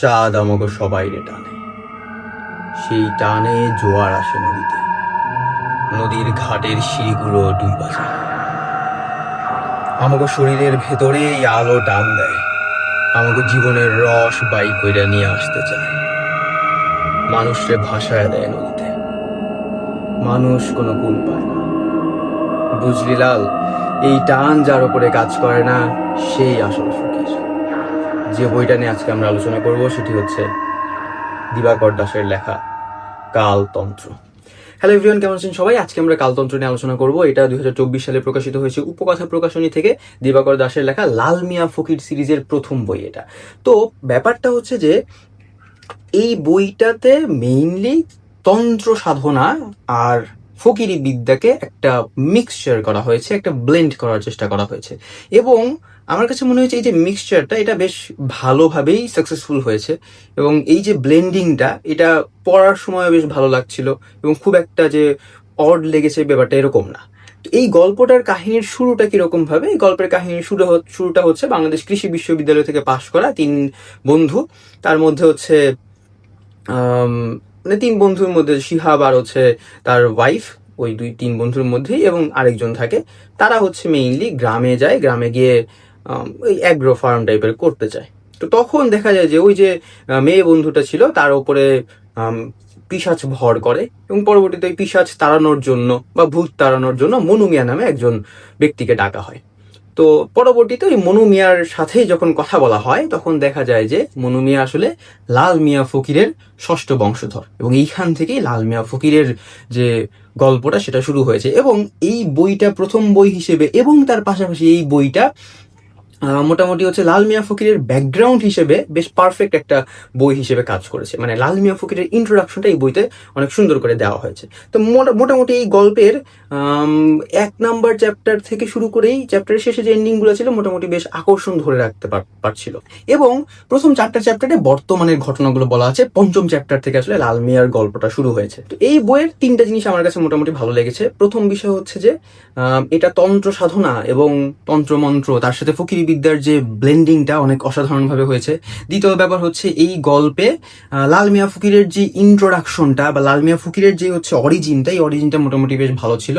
চাঁদ আমাকে সবাই রে টানে। সেই টানে জোয়ার আসে নদীতে। নদীর ঘাটের সিঁড়িগুলো ডুইবা যায় আমাকে শরীরের ভেতরে এই আলো টান দেয়। আমাকে জীবনের রস বাই কইরা নিয়ে আসতে চায়। মানুষরে ভাষায় দেয় নদীতে। মানুষ কোনো গুণ পায় না। বুঝলি লাল, এই টান যার উপরে কাজ করে না, সেই আসল ফকির। যে বইটা নিয়ে আজকে আমরা আলোচনা করব সেটি হচ্ছে দিবাকর দাসের লেখা কালতন্ত্র। হ্যালো এভরিওয়ান কেমন আছেন সবাই? আজকে আমরা কালতন্ত্র নিয়ে আলোচনা করব। এটা দু হাজার চব্বিশ সালে প্রকাশিত হয়েছে উপকথা প্রকাশনী থেকে দিবাকর দাসের লেখা লাল মিয়া ফকির সিরিজের প্রথম বই এটা। তো ব্যাপারটা হচ্ছে যে, এই বইটাতে মেইনলি তন্ত্র সাধনা আর ফকিরি বিদ্যাকে একটা মিক্সচার করা হয়েছে, একটা ব্লেন্ড করার চেষ্টা করা হয়েছে। এবং আমার কাছে মনে হয়েছে এই যে মিক্সচারটা এটা বেশ ভালোভাবেই সাকসেসফুল হয়েছে এবং এই যে ব্লেন্ডিংটা এটা পড়ার সময় বেশ ভালো লাগছিল এবং খুব একটা যে অড লেগেছে ব্যাপারটা এরকম না। তো এই গল্পটার কাহিনীর শুরুটা কীরকম ভাবে এই গল্পের কাহিনীর শুরু শুরুটা হচ্ছে বাংলাদেশ কৃষি বিশ্ববিদ্যালয় থেকে পাশ করা তিন বন্ধু। তার মধ্যে হচ্ছে মানে তিন বন্ধুর মধ্যে শিহাব আর হচ্ছে তার ওয়াইফ ওই দুই তিন বন্ধুর মধ্যেই এবং আরেকজন থাকে। তারা হচ্ছে মেইনলি গ্রামে যায়, গ্রামে গিয়ে ওই অ্যাগ্রো ফার্ম টাইপের করতে চায়। তো তখন দেখা যায় যে ওই যে মেয়ে বন্ধুটা ছিল, তার উপরে পিশাচ ভর করে এবং পরবর্তীতে ওই পিশাচ তাড়ানোর জন্য বা ভূত তাড়ানোর জন্য মনু মিয়া নামে একজন ব্যক্তিকে ডাকা হয়। তো পরবর্তীতে ওই মনু মিয়ার সাথেই যখন কথা বলা হয়, তখন দেখা যায় যে মনু মিয়া আসলে লাল মিয়া ফকিরের ষষ্ঠ বংশধর এবং এইখান থেকেই লাল মিয়া ফকিরের যে গল্পটা সেটা শুরু হয়েছে এবং এই বইটা প্রথম বই হিসেবে এবং তার পাশাপাশি এই বইটা মোটামুটি হচ্ছে লাল মিয়া ফকিরের ব্যাকগ্রাউন্ড হিসেবে বেশ পারফেক্ট একটা বই হিসেবে কাজ করেছে। মানে লাল মিয়া ফকিরের ইন্ট্রোডাকশনটা এই বইতে অনেক সুন্দর করে দেওয়া হয়েছে। তো মোটা- মোটামুটি এই গল্পের এক নাম্বার চ্যাপ্টার থেকে শুরু করেই চ্যাপ্টারের শেষে যে এন্ডিংগুলো ছিল মোটামুটি বেশ আকর্ষণ ধরে রাখতে পার- পারছিল। এবং প্রথম চারটা চ্যাপ্টারে বর্তমানের ঘটনাগুলো বলা আছে, পঞ্চম চ্যাপ্টার থেকে আসলে লাল মিয়ার গল্পটা শুরু হয়েছে। তো এই বইয়ের তিনটা জিনিস আমার কাছে মোটামুটি ভালো লেগেছে। প্রথম বিষয় হচ্ছে যে এটা তন্ত্র সাধনা এবং তন্ত্রমন্ত্র, তার সাথে ফকিরি বিদ্যার যে ব্লেন্ডিংটা অনেক অসাধারণভাবে হয়েছে। দ্বিতীয় ব্যাপার হচ্ছে এই গল্পে লাল মিয়া ফকিরের যে ইন্ট্রোডাকশনটা বা লাল মিয়া ফকিরের যে হচ্ছে অরিজিনটা এই অরিজিনটা মোটামুটি বেশ ভালো ছিল।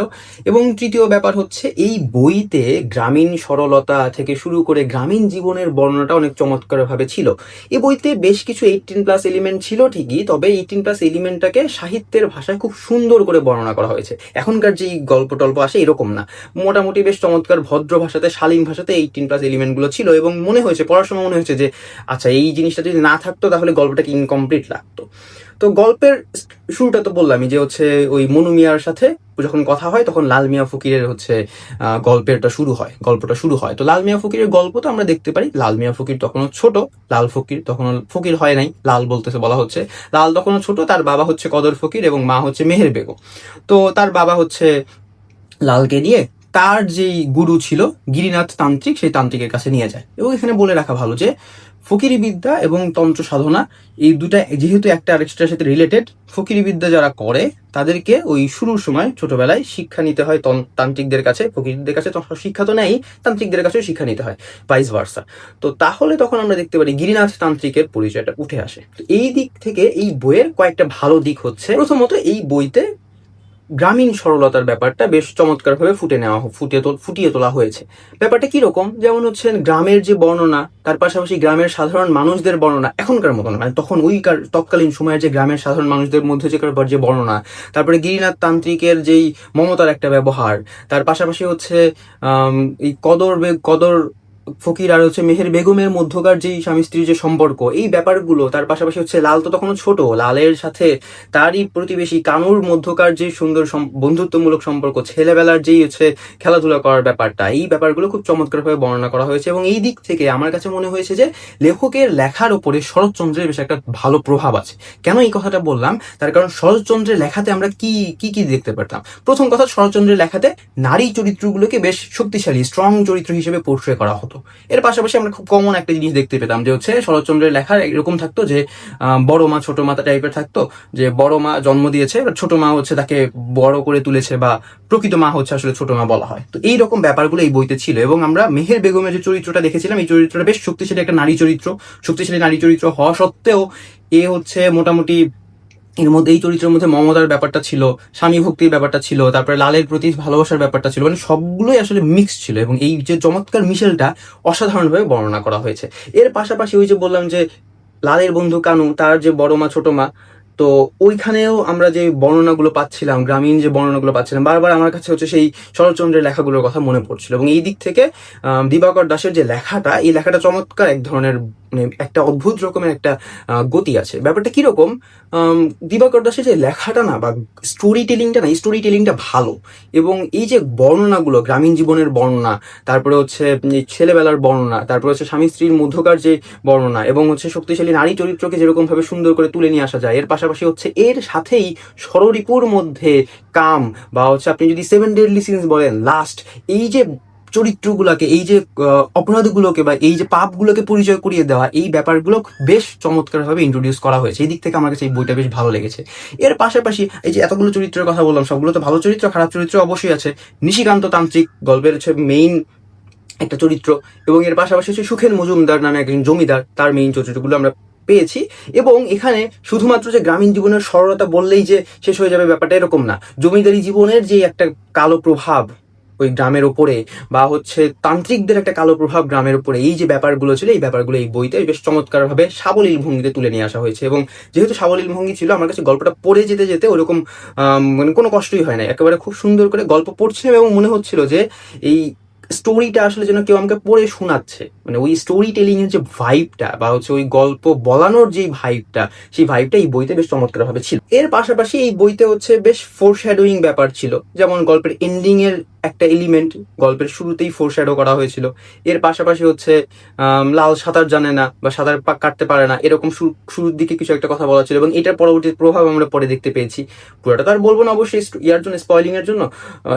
এবং তৃতীয় ব্যাপার হচ্ছে এই বইতে গ্রামীণ সরলতা থেকে শুরু করে গ্রামীণ জীবনের বর্ণনাটা অনেক চমৎকারভাবে ছিল। এই বইতে বেশ কিছু এইটিন প্লাস এলিমেন্ট ছিল ঠিকই, তবে এইটিন প্লাস এলিমেন্টটাকে সাহিত্যের ভাষায় খুব সুন্দর করে বর্ণনা করা হয়েছে। এখনকার যে গল্প টল্প আসে এরকম না। মোটামুটি বেশ চমৎকার ভদ্র ভাষাতে, শালীন ভাষাতে এইটিন প্লাস এলিমেন্টগুলো ছিল এবং মনে হয়েছে, পড়ার সময় মনে হয়েছে যে আচ্ছা এই জিনিসটা যদি না থাকতো তাহলে গল্পটাকে ইনকমপ্লিট লাগতো। তো গল্পের শুরুটা তো বললামই যে হচ্ছে ওই মনু মিয়ার সাথে যখন কথা হয় তখন লাল মিয়া ফকিরের হচ্ছে গল্পেরটা শুরু হয়, গল্পটা শুরু হয়। তো লাল মিয়া ফকিরের গল্প তো আমরা দেখতে পারি। লাল মিয়া ফকির তখনও ছোট, লাল ফকির তখনও, ফকির হয় নাই, লাল বলতেছে বলা হচ্ছে। লাল তখনও ছোট, তার বাবা হচ্ছে কদর ফকির এবং মা হচ্ছে মেহের বেগম। তো তার বাবা হচ্ছে লালকে নিয়ে তার যেই গুরু ছিল, গিরিনাথ তান্ত্রিক, সেই তান্ত্রিকের কাছে নিয়ে যায়। এবং এখানে বলে রাখা ভালো যে ফকিরি বিদ্যা এবং তন্ত্র সাধনা এই দুটা যেহেতু একটা আরেকটার সাথে রিলেটেড ফকিরি বিদ্যা যারা করে, তাদেরকে ওই শুরুর সময়, ছোটবেলায় শিক্ষা নিতে হয় তন- তান্ত্রিকদের কাছে, ফকিরদের কাছে শিক্ষা তো নেই, তান্ত্রিকদের কাছেও শিক্ষা নিতে হয় ভাইস ভার্সা তো তাহলে তখন আমরা দেখতে পারি গিরিনাথ তান্ত্রিকের পরিচয়টা উঠে আসে। তো এই দিক থেকে এই বইয়ের কয়েকটা ভালো দিক হচ্ছে, প্রথমত এই বইতে গ্রামীণ সরলতার ব্যাপারটা বেশ চমৎকারভাবে ফুটে নেওয়া ফুটিয়ে ফুটিয়ে তোলা হয়েছে। ব্যাপারটা কীরকম যেমন হচ্ছে গ্রামের যে বর্ণনা, তার পাশাপাশি গ্রামের সাধারণ মানুষদের বর্ণনা এখনকার মতো মানে তখন ওই তৎকালীন সময়ের যে গ্রামের সাধারণ মানুষদের মধ্যে যে কার- যে বর্ণনা, তারপরে গিরিনাথ তান্ত্রিকের যেই মমতার একটা ব্যবহার, তার পাশাপাশি হচ্ছে এই কদর কদর ফকির আর হচ্ছে মেহের বেগমের মধ্যকার যেই স্বামী স্ত্রীর যে সম্পর্ক, এই ব্যাপারগুলো, তার পাশাপাশি হচ্ছে লাল তো তখনও ছোট, লালের সাথে তারই প্রতিবেশী কানুর মধ্যকার যে সুন্দর বন্ধুত্বমূলক সম্পর্ক, ছেলেবেলার যেই হচ্ছে খেলাধুলা করার ব্যাপারটা, এই ব্যাপারগুলো খুব চমৎকারভাবে বর্ণনা করা হয়েছে এবং এই দিক থেকে আমার কাছে মনে হয়েছে যে লেখকের লেখার উপরে শরৎচন্দ্রের বেশ একটা ভালো প্রভাব আছে। কেন এই কথাটা বললাম? তার কারণ শরৎচন্দ্রের লেখাতে আমরা কি কি কি দেখতে পারতাম? প্রথম কথা, শরৎচন্দ্রের লেখাতে নারী চরিত্রগুলোকে বেশ শক্তিশালী স্ট্রং চরিত্র হিসেবে পোর্ট্রে করা হতো। এর পাশাপাশি আমরা খুব কমন একটা জিনিস দেখতে পেতাম, যে হচ্ছে শরৎচন্দ্রের লেখা এরকম থাকতো যে বড় মা, ছোট মা টাইপের থাকতো, যে বড় মা জন্ম দিয়েছে ছোট মা হচ্ছে তাকে বড় করে তুলেছে বা প্রকৃত মা হচ্ছে আসলে ছোট মা বলা হয়। তো এই রকম ব্যাপারগুলো এই বইতে ছিল এবং আমরা মেহের বেগমের যে চরিত্রটা দেখেছিলাম, এই চরিত্রটা বেশ শক্তিশালী একটা নারী চরিত্র। শক্তিশালী নারী চরিত্র হওয়া সত্ত্বেও এ হচ্ছে মোটামুটি এর মধ্যে এই চরিত্রের মধ্যে মমতার ব্যাপারটা ছিল, স্বামী ভক্তির ব্যাপারটা ছিল, তারপরে লালের প্রতি ভালোবাসার ব্যাপারটা ছিল মানে সবগুলোই আসলে মিক্স ছিল এবং এই যে চমৎকার মিশেলটা অসাধারণভাবে বর্ণনা করা হয়েছে। এর পাশাপাশি ওই যে বললাম যে লালের বন্ধু কানু, তার যে বড় মা, ছোট মা, তো ওইখানেও আমরা যে বর্ণনাগুলো পাচ্ছিলাম, গ্রামীণ যে বর্ণনাগুলো পাচ্ছিলাম, বারবার আমার কাছে হচ্ছে সেই শরৎচন্দ্রের লেখাগুলোর কথা মনে পড়ছিল এবং এই দিক থেকে দিবাকর দাসের যে লেখাটা, এই লেখাটা চমৎকার এক ধরনের একটা অদ্ভুত রকমের একটা গতি আছে। ব্যাপারটা কীরকম? দিবাকর দাসের যে লেখাটা না বা স্টোরি টেলিংটা না স্টোরি টেলিংটা ভালো। এবং এই যে বর্ণনাগুলো, গ্রামীণ জীবনের বর্ণনা, তারপরে হচ্ছে ছেলেবেলার বর্ণনা, তারপরে হচ্ছে স্বামী স্ত্রীর মধ্যকার যে বর্ণনা এবং হচ্ছে শক্তিশালী নারী চরিত্রকে যেরকমভাবে সুন্দর করে তুলে নিয়ে আসা যায়, এর পাশাপাশি হচ্ছে এর সাথেই ষড়রিপুর মধ্যে কাম বা হচ্ছে আপনি যদি সেভেন ডেডলি সিনস বলেন লাস্ট এই যে চরিত্রগুলোকে, এই যে অপরাধগুলোকে বা এই যে পাপগুলোকে পরিচয় করিয়ে দেওয়া, এই ব্যাপারগুলো বেশ চমৎকারভাবে ইন্ট্রোডিউস করা হয়েছে। এই দিক থেকে আমার কাছে এই বইটা বেশ ভালো লেগেছে। এর পাশাপাশি এই যে এতগুলো চরিত্রের কথা বললাম, সবগুলো তো ভালো চরিত্র, খারাপ চরিত্র অবশ্যই আছে। নিশিকান্ত তান্ত্রিক গল্পের হচ্ছে মেইন একটা চরিত্র এবং এর পাশাপাশি হচ্ছে সুখেন মজুমদার নামে একজন জমিদার, তার মেইন চরিত্রগুলো আমরা পেয়েছি এবং এখানে শুধুমাত্র যে গ্রামীণ জীবনের সরলতা বললেই যে শেষ হয়ে যাবে ব্যাপারটা এরকম না। জমিদারি জীবনের যে একটা কালো প্রভাব ওই গ্রামের ওপরে বা হচ্ছে তান্ত্রিকদের একটা কালো প্রভাব গ্রামের উপরে এই যে ব্যাপারগুলো ছিল, এই ব্যাপারগুলো এই বইতে বেশ চমৎকারভাবে সাবলীল ভঙ্গিতে তুলে নিয়ে আসা হয়েছে এবং যেহেতু সাবলীল ভঙ্গি ছিল, আমার কাছে গল্পটা পড়ে যেতে যেতে ওরকম মানে কোনো কষ্টই হয় না একেবারে খুব সুন্দর করে গল্প পড়ছিলাম এবং মনে হচ্ছিল যে এই স্টোরিটা আসলে যেন কেউ আমাকে পড়ে শোনাচ্ছে। মানে ওই স্টোরি টেলিং এর যে ভাইবটা বা হচ্ছে ওই গল্প বলানোর যে ভাইবটা সেই ভাইবটা এই বইতে বেশ চমৎকার ভাবে ছিল। এর পাশাপাশি এই বইতে হচ্ছে বেশ ফোর শ্যাডোয়িং ব্যাপার ছিল। যেমন গল্পের এন্ডিং এর একটা এলিমেন্ট গল্পের শুরুতেই ফোর শ্যাডো করা হয়েছিল। এর পাশাপাশি হচ্ছে লাল সাঁতার জানে না বা সাঁতার কাটতে পারে না, এরকম শুরু- শুরুর দিকে কিছু একটা কথা বলা ছিল এবং এটার পরবর্তী প্রভাব আমরা পরে দেখতে পেয়েছি। পুরোটা তো আর বলব না অবশ্যই ইয়ার জন্য স্পয়লিং এর জন্য।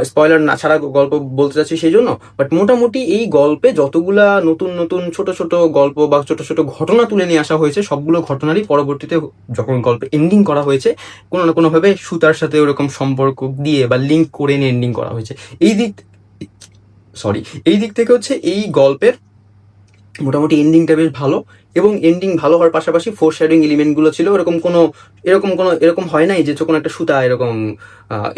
স্পয়লার না ছাড়া গল্প বলতে চাচ্ছি সেই জন্য। বাট মোটামুটি এই গল্পে যতগুলা নতুন নতুন ছোট ছোট গল্প বা ছোট ছোট ঘটনা তুলে নিয়ে আসা হয়েছে। সবগুলো ঘটনারই পরবর্তীতে যখন গল্পে এন্ডিং করা হয়েছে, কোনো না কোনোভাবে সুতার সাথে ওরকম সম্পর্ক দিয়ে বা লিঙ্ক করে নিয়ে এন্ডিং করা হয়েছে। এই দিক সরি এই দিক থেকে হচ্ছে এই গল্পের মোটামুটি এন্ডিংটা বেশ ভালো। এবং এন্ডিং ভালো হওয়ার পাশাপাশি ফোর শেডিং এলিমেন্টগুলো ছিল, এরকম কোনো এরকম কোনো, এরকম হয় নাই যে কোনো একটা সুতা এরকম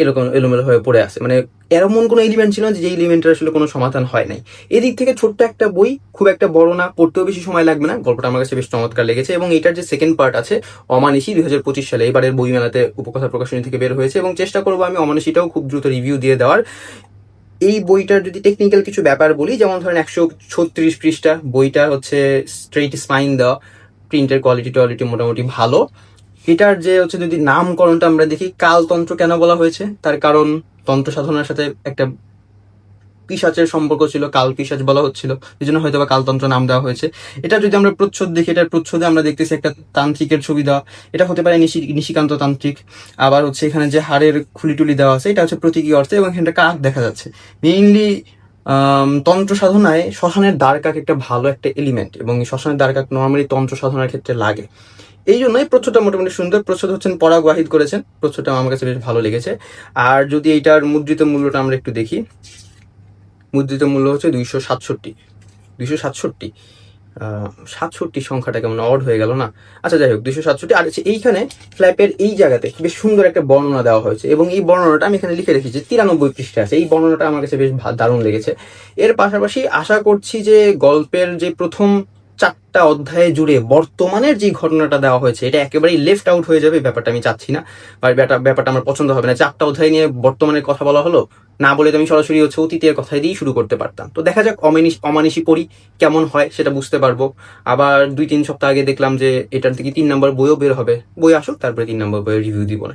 এরকম এলোমেলো হয়ে পড়ে আছে। মানে এমন কোনো এলিমেন্ট ছিল না যে এলিমেন্টের আসলে কোনো সমাধান হয় নাই। এদিক থেকে ছোট্ট একটা বই, খুব একটা বড় না, পড়তেও বেশি সময় লাগবে না। গল্পটা আমার কাছে বেশ চমৎকার লেগেছে এবং এটার যে সেকেন্ড পার্ট আছে অমানিসি দুই হাজার পঁচিশ সালে, এবারের বইমেলাতে উপকথা প্রকাশনী থেকে বের হয়েছে এবং চেষ্টা করব আমি অমানিসিটাও খুব দ্রুত রিভিউ দিয়ে দেওয়ার। এই বইটার যদি টেকনিক্যাল কিছু ব্যাপার বলি, যেমন ধরেন একশো ছত্রিশ পৃষ্ঠা, বইটা হচ্ছে স্ট্রেইট স্পাইন দেওয়া প্রিন্টের কোয়ালিটি টোয়ালিটি মোটামুটি ভালো। এটার যে হচ্ছে যদি নামকরণটা আমরা দেখি, কালতন্ত্র কেন বলা হয়েছে? তার কারণ তন্ত্র সাধনার সাথে একটা পিসাচের সম্পর্ক ছিল, কাল পিসাচ বলা হচ্ছিল এই জন্য হয়তো বা কালতন্ত্র নাম দেওয়া হয়েছে। এটা যদি আমরা প্রচ্ছদ দেখি, এটার প্রচ্ছদে আমরা দেখতেছি একটা তান্ত্রিকের ছবি দেওয়া, এটা হতে পারে নিশি নিশিকান্ত তান্ত্রিক। আবার হচ্ছে এখানে যে হাড়ের খুলি টুলি দেওয়া আছে, এটা হচ্ছে প্রতীকী অর্থে এবং এখানে কাক দেখা যাচ্ছে। মেইনলি তন্ত্র সাধনায় শ্মশানের দ্বারকাক একটা ভালো একটা এলিমেন্ট এবং শ্মশানের দ্বারকাক নর্মালি তন্ত্র সাধনার ক্ষেত্রে লাগে। এই জন্যই প্রচ্ছদটা মোটামুটি সুন্দর। প্রচ্ছদ হচ্ছেন পরাগ ওয়াহিদ করেছেন। প্রচ্ছদটা আমার কাছে বেশ ভালো লেগেছে। আর যদি এইটার মুদ্রিত মূল্যটা আমরা একটু দেখি। মুদ্রিত মূল্য হচ্ছে দুইশো সাতষট্টি। দুইশো সাতষট্টি। সাতষট্টি সংখ্যাটা কেমন অড হয়ে গেল না? আচ্ছা যাই হোক, দুইশো সাতষট্টি। আর এইখানে ফ্ল্যাপের এই জায়গাতে বেশ সুন্দর একটা বর্ণনা দেওয়া হয়েছে এবং এই বর্ণনাটা আমি এখানে লিখে রেখেছি, তিরানব্বই পৃষ্ঠে আছে। এই বর্ণনাটা আমার কাছে বেশ দারুণ লেগেছে। এর পাশাপাশি আশা করছি যে গল্পের যে প্রথম চারটা অধ্যায়ে জুড়ে বর্তমানের যে ঘটনাটা দেওয়া হয়েছে, এটা একেবারেই লেফট আউট হয়ে যাবে, ব্যাপারটা আমি চাচ্ছি না। বা ব্যাপারটা আমার পছন্দ হবে না। চারটা অধ্যায় নিয়ে বর্তমানের কথা বলা হলো, না বলে তো আমি সরাসরি হচ্ছে অতীতের কথাই দিয়েই শুরু করতে পারতাম। তো দেখা যাক অমানিস অমানিসি পড়ি, কেমন হয় সেটা বুঝতে পারব। আবার দুই তিন সপ্তাহ আগে দেখলাম যে এটার থেকে তিন নম্বর বইও বের হবে। বই আসুক, তারপরে তিন নম্বর বইয়ের রিভিউ দিব না।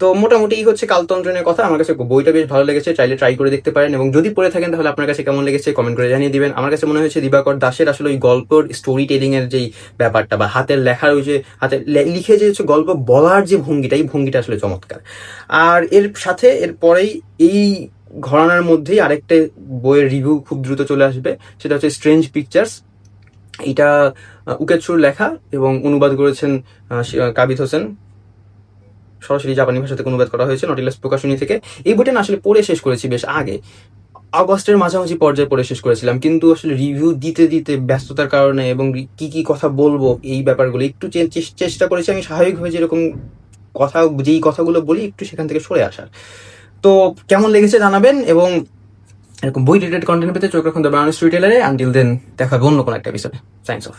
তো মোটামুটি হচ্ছে কালতন্ত্রনের কথা, আমার কাছে বইটা বেশ ভালো লেগেছে, চাইলে ট্রাই করে দেখতে পারেন। এবং যদি পড়ে থাকেন, তাহলে আপনার কাছে কেমন লেগেছে কমেন্ট করে জানিয়ে দিবেন। আমার কাছে মনে হয়েছে দিবাকর দাসের আসলে ওই গল্পের স্টোরি এর যেই ব্যাপারটা বা হাতের লেখার ওই যে হাতে লিখে যে হচ্ছে গল্প বলার যে ভঙ্গিটা, এই ভঙ্গিটা আসলে চমৎকার। আর এর সাথে এর পরেই এই ঘরানার মধ্যেই আরেকটা বইয়ের রিভিউ খুব দ্রুত চলে আসবে, সেটা হচ্ছে স্ট্রেঞ্জ পিকচার্স এটা উকেৎসুর লেখা এবং অনুবাদ করেছেন কাবিত হোসেন। সরাসরি জাপানি ভাষাতে অনুবাদ করা হয়েছে নটিলাস প্রকাশনী থেকে। এই বইটা আসলে পড়ে শেষ করেছি বেশ আগে। আগস্টের মাঝামাঝি পর্যায়ে পড়ে শেষ করেছিলাম, কিন্তু আসলে রিভিউ দিতে দিতে ব্যস্ততার কারণে এবং কি কি কথা বলব এই ব্যাপারগুলো একটু চেষ্টা করেছি আমি স্বাভাবিকভাবে যেরকম কথা, যেই কথাগুলো বলি একটু সেখান থেকে সরে আসার। তো কেমন লেগেছে জানাবেন এবং এরকম বই রিলেটেড কন্টেন্ট পেতে চোখ রাখুন দ্য টেলারে আনটিল দেন দেখাবে অন্য কোনো একটা বিষয়ে সায়েন্স অফ